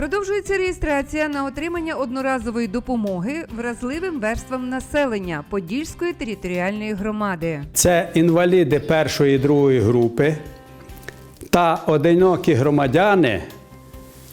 Продовжується реєстрація на отримання одноразової допомоги вразливим верствам населення Подільської територіальної громади. Це інваліди першої і другої групи та одинокі громадяни,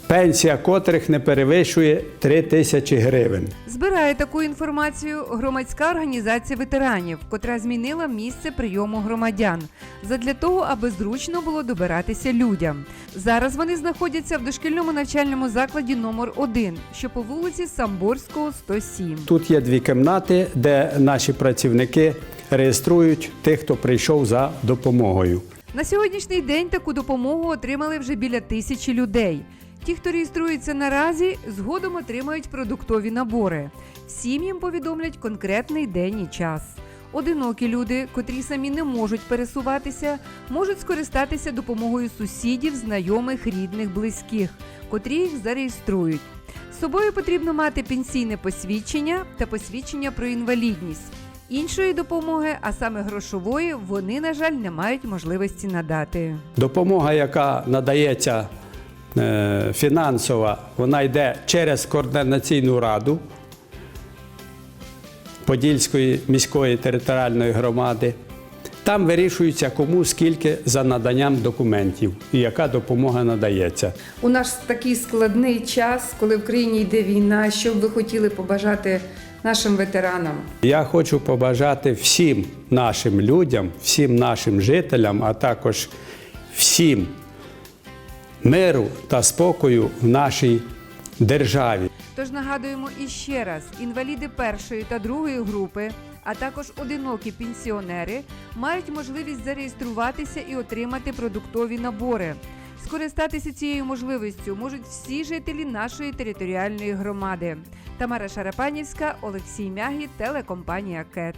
пенсія котрих не перевищує 3 тисячі гривень. Збирає таку інформацію громадська організація ветеранів, котра змінила місце прийому громадян задля того, аби зручно було добиратися людям. Зараз вони знаходяться в дошкільному навчальному закладі номер 1 що по вулиці Самборського, 107. Тут є дві кімнати, де наші працівники реєструють тих, хто прийшов за допомогою. На сьогоднішній день таку допомогу отримали вже біля тисячі людей. Ті, хто реєструється наразі, згодом отримають продуктові набори. Всім їм повідомлять конкретний день і час. Одинокі люди, котрі самі не можуть пересуватися, можуть скористатися допомогою сусідів, знайомих, рідних, близьких, котрі їх зареєструють. З собою потрібно мати пенсійне посвідчення та посвідчення про інвалідність. Іншої допомоги, а саме грошової, вони, на жаль, не мають можливості надати. Допомога, яка надається фінансова, вона йде через координаційну раду Подільської міської територіальної громади. Там вирішується, кому скільки за наданням документів і яка допомога надається. У наш такий складний час, коли в країні йде війна, що б ви хотіли побажати нашим ветеранам? Я хочу побажати всім нашим людям, всім нашим жителям, а також всім миру та спокою в нашій державі. Тож нагадуємо іще раз: інваліди першої та другої групи, а також одинокі пенсіонери мають можливість зареєструватися і отримати продуктові набори. Скористатися цією можливістю можуть всі жителі нашої територіальної громади. Тамара Шарапанівська, Олексій Мягі, телекомпанія КЕТ.